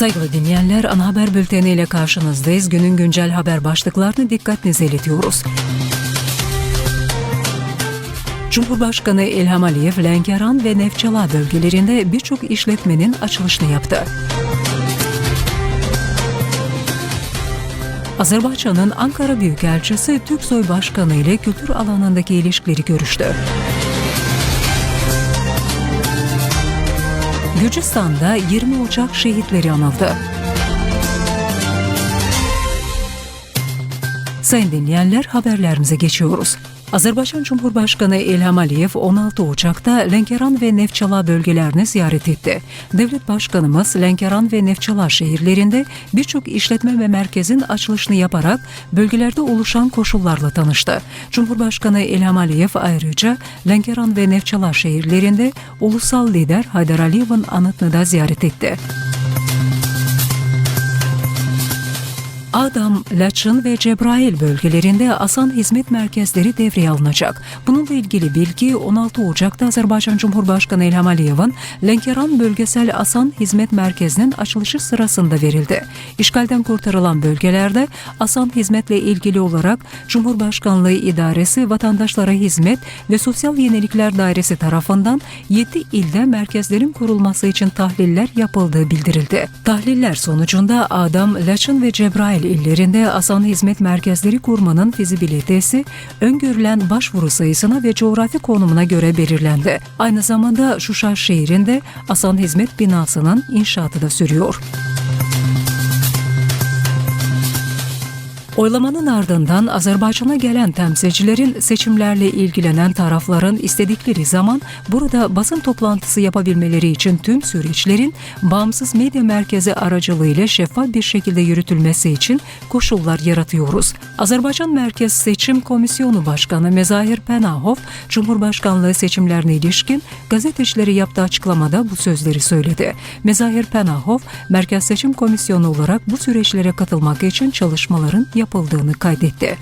Saygılı dinleyenler, ana haber bülteniyle karşınızdayız. Günün güncel haber başlıklarını dikkatinize iletiyoruz. Cumhurbaşkanı İlham Aliyev, Lenkeran ve Nefçala bölgelerinde birçok işletmenin açılışını yaptı. Azerbaycan'ın Ankara Büyükelçisi Türksoy Başkanı ile kültür alanındaki ilişkileri görüştü. Gürcistan'da 20 uçak şehitleri anıldı. Sayın dinleyenler haberlerimize geçiyoruz. Azerbaycan Cumhurbaşkanı İlham Aliyev 16 Ocak'ta Lenkeran ve Nefçala bölgelerini ziyaret etti. Devlet Başkanımız Lenkeran ve Nefçala şehirlerinde birçok işletme ve merkezin açılışını yaparak bölgelerde oluşan koşullarla tanıştı. Cumhurbaşkanı İlham Aliyev ayrıca Lenkeran ve Nefçala şehirlerinde ulusal lider Haydar Aliyev'in anıtını da ziyaret etti. Adam, Laçın ve Cebrail bölgelerinde Asan Hizmet Merkezleri devreye alınacak. Bununla ilgili bilgi 16 Ocak'ta Azerbaycan Cumhurbaşkanı İlham Aliyev'in Lenkeran Bölgesel Asan Hizmet Merkezi'nin açılışı sırasında verildi. İşgalden kurtarılan bölgelerde Asan Hizmet'le ilgili olarak Cumhurbaşkanlığı İdaresi Vatandaşlara Hizmet ve Sosyal Yenilikler Dairesi tarafından 7 ilde merkezlerin kurulması için tahliller yapıldığı bildirildi. Tahliller sonucunda Adam, Laçın ve Cebrail illerinde asan hizmet merkezleri kurmanın fizibilitesi öngörülen başvuru sayısına ve coğrafi konumuna göre belirlendi. Aynı zamanda Şuşa şehrinde asan hizmet binasının inşaatı da sürüyor. Oylamanın ardından Azerbaycan'a gelen temsilcilerin seçimlerle ilgilenen tarafların istedikleri zaman burada basın toplantısı yapabilmeleri için tüm süreçlerin bağımsız medya merkezi aracılığıyla şeffaf bir şekilde yürütülmesi için koşullar yaratıyoruz. Azerbaycan Merkez Seçim Komisyonu Başkanı Mezahir Penahov, Cumhurbaşkanlığı seçimlerine ilişkin gazetecilere yaptığı açıklamada bu sözleri söyledi. Mezahir Penahov, Merkez Seçim Komisyonu olarak bu süreçlere katılmak için çalışmaların yapıldığını kaydetti.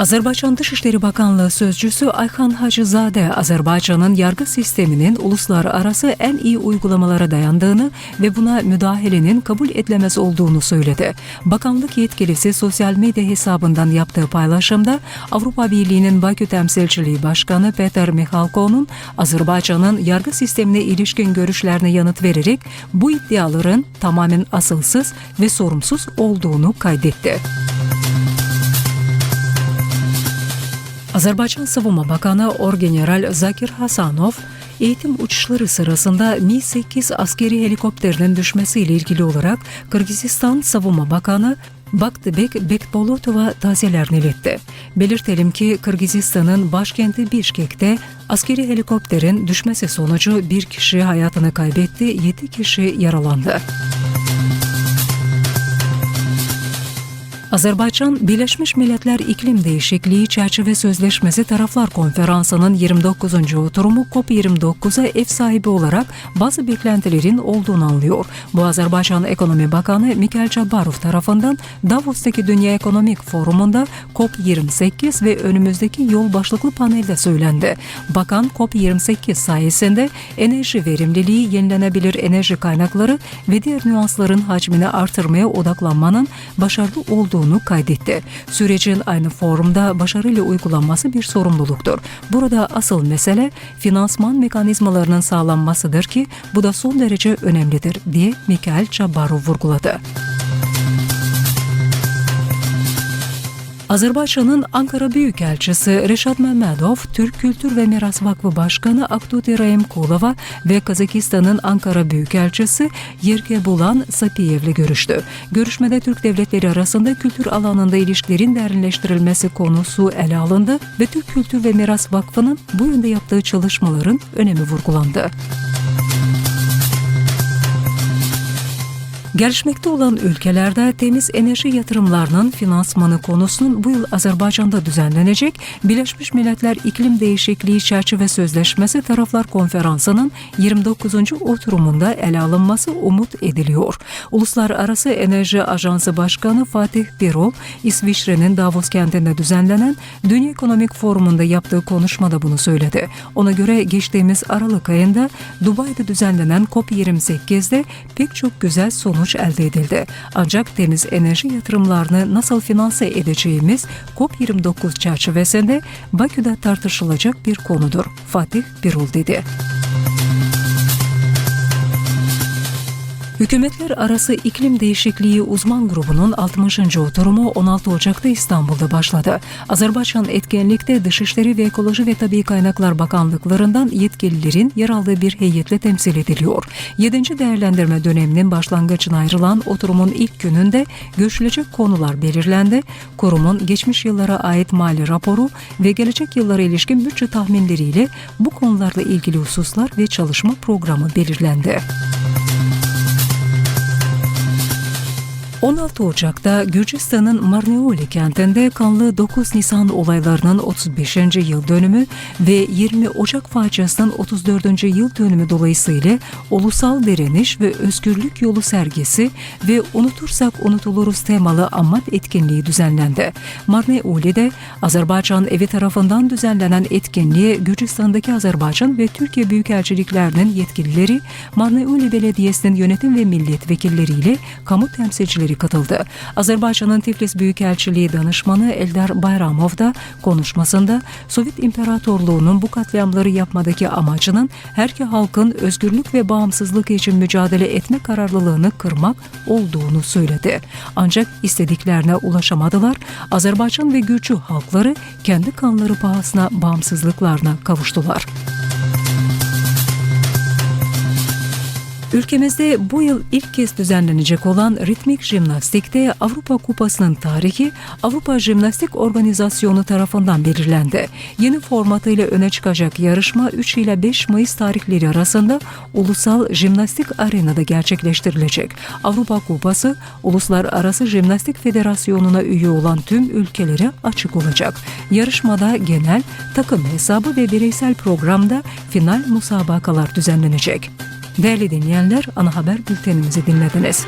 Azerbaycan Dışişleri Bakanlığı Sözcüsü Ayhan Hacızade, Azerbaycan'ın yargı sisteminin uluslararası en iyi uygulamalara dayandığını ve buna müdahalenin kabul edilemez olduğunu söyledi. Bakanlık yetkilisi sosyal medya hesabından yaptığı paylaşımda Avrupa Birliği'nin Bakü Temsilciliği Başkanı Peter Mikhalkov'un Azerbaycan'ın yargı sistemine ilişkin görüşlerine yanıt vererek bu iddiaların tamamen asılsız ve sorumsuz olduğunu kaydetti. Azerbaycan Savunma Bakanı Orgeneral Zakir Hasanov, eğitim uçuşları sırasında Mi-8 askeri helikopterinin düşmesiyle ilgili olarak Kırgızistan Savunma Bakanı Baktibek Bekbolotova taziyelerini iletti. Belirtelim ki Kırgızistan'ın başkenti Bişkek'te askeri helikopterin düşmesi sonucu bir kişi hayatını kaybetti, 7 kişi yaralandı. Azerbaycan, Birleşmiş Milletler İklim Değişikliği Çerçeve Sözleşmesi Taraflar Konferansı'nın 29. oturumu COP29'a ev sahibi olarak bazı beklentilerin olduğunu anlıyor. Bu Azerbaycan Ekonomi Bakanı Mikhail Cabbarov tarafından Davos'taki Dünya Ekonomik Forumu'nda COP28 ve önümüzdeki yol başlıklı panelde söylendi. Bakan COP28 sayesinde enerji verimliliği, yenilenebilir enerji kaynakları ve diğer nüansların hacmini artırmaya odaklanmanın başarılı olduğunu olduğunu kaydetti. Sürecin aynı forumda başarıyla uygulanması bir sorumluluktur. Burada asıl mesele finansman mekanizmalarının sağlanmasıdır ki bu da son derece önemlidir diye Mikhail Çabarov vurguladı. Azerbaycan'ın Ankara Büyükelçisi Reşat Mehmedov, Türk Kültür ve Miras Vakfı Başkanı Aktuti Rahimkulova ve Kazakistan'ın Ankara Büyükelçisi Yerke Bulan Sapiyev'le görüştü. Görüşmede Türk devletleri arasında kültür alanında ilişkilerin derinleştirilmesi konusu ele alındı ve Türk Kültür ve Miras Vakfı'nın bu yönde yaptığı çalışmaların önemi vurgulandı. Gelişmekte olan ülkelerde temiz enerji yatırımlarının finansmanı konusunun bu yıl Azerbaycan'da düzenlenecek Birleşmiş Milletler İklim Değişikliği Çerçeve Sözleşmesi Taraflar Konferansı'nın 29. oturumunda ele alınması umut ediliyor. Uluslararası Enerji Ajansı Başkanı Fatih Birol, İsviçre'nin Davos kentinde düzenlenen Dünya Ekonomik Forumu'nda yaptığı konuşmada bunu söyledi. Ona göre geçtiğimiz Aralık ayında Dubai'de düzenlenen COP28'de pek çok güzel sonuç elde edildi. Ancak temiz enerji yatırımlarını nasıl finanse edeceğimiz COP29 çerçevesinde Bakü'de tartışılacak bir konudur. Fatih Birol dedi. Hükümetler Arası İklim Değişikliği Uzman Grubu'nun 60. oturumu 16 Ocak'ta İstanbul'da başladı. Azerbaycan etkinlikte Dışişleri ve Ekoloji ve Tabii Kaynaklar Bakanlıklarından yetkililerin yer aldığı bir heyetle temsil ediliyor. 7. değerlendirme döneminin başlangıcına ayrılan oturumun ilk gününde görüşülecek konular belirlendi. Kurumun geçmiş yıllara ait mali raporu ve gelecek yıllara ilişkin bütçe tahminleriyle bu konularla ilgili hususlar ve çalışma programı belirlendi. 16 Ocak'ta Gürcistan'ın Marneoli kentinde kanlı 9 Nisan olaylarının 35. yıl dönümü ve 20 Ocak faciasının 34. yıl dönümü dolayısıyla Ulusal Direniş ve Özgürlük Yolu sergisi ve Unutursak Unutuluruz temalı amat etkinliği düzenlendi. Marneoli'de Azerbaycan evi tarafından düzenlenen etkinliğe Gürcistan'daki Azerbaycan ve Türkiye Büyükelçiliklerinin yetkilileri, Marneoli Belediyesi'nin yönetim ve milletvekilleriyle kamu temsilcileri katıldı. Azerbaycan'ın Tiflis Büyükelçiliği danışmanı Eldar Bayramov da konuşmasında Sovyet İmparatorluğu'nun bu katliamları yapmadaki amacının her halkın özgürlük ve bağımsızlık için mücadele etme kararlılığını kırmak olduğunu söyledi. Ancak istediklerine ulaşamadılar. Azerbaycan ve Gürcü halkları kendi kanları pahasına bağımsızlıklarına kavuştular. Ülkemizde bu yıl ilk kez düzenlenecek olan ritmik jimnastikte Avrupa Kupası'nın tarihi Avrupa Jimnastik Organizasyonu tarafından belirlendi. Yeni formatıyla öne çıkacak yarışma 3 ile 5 Mayıs tarihleri arasında Ulusal Jimnastik Arena'da gerçekleştirilecek. Avrupa Kupası Uluslararası Jimnastik Federasyonu'na üye olan tüm ülkelere açık olacak. Yarışmada genel, takım hesabı ve bireysel programda final musabakalar düzenlenecek. Değerli dinleyenler, ana haber bültenimizi dinlediniz.